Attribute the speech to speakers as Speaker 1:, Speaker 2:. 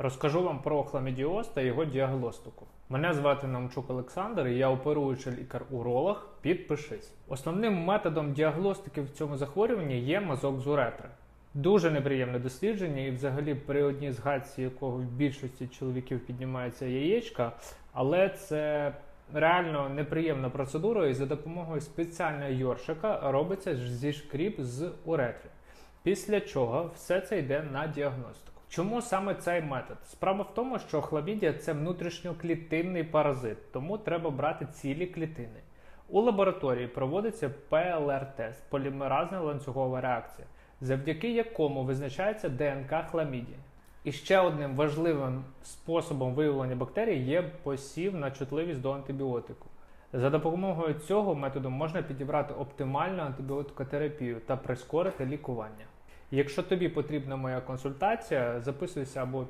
Speaker 1: Розкажу вам про хламідіоз та його діагностику. Мене звати Намчук Олександр, і я оперуючий лікар-уролог. Підпишись. Основним методом діагностики в цьому захворюванні є мазок з уретри. Дуже неприємне дослідження, і взагалі при одній згадці якого в більшості чоловіків піднімається яєчка, але це реально неприємна процедура, і за допомогою спеціального йоршика робиться зі шкріп з уретри. Після чого все це йде на діагностику. Чому саме цей метод? Справа в тому, що хламідія це внутрішньоклітинний паразит, тому треба брати цілі клітини. У лабораторії проводиться ПЛР-тест полімеразна ланцюгова реакція, завдяки якому визначається ДНК хламідії. І ще одним важливим способом виявлення бактерій є посів на чутливість до антибіотику. За допомогою цього методу можна підібрати оптимальну антибіотикотерапію та прискорити лікування. Якщо тобі потрібна моя консультація, записуйся або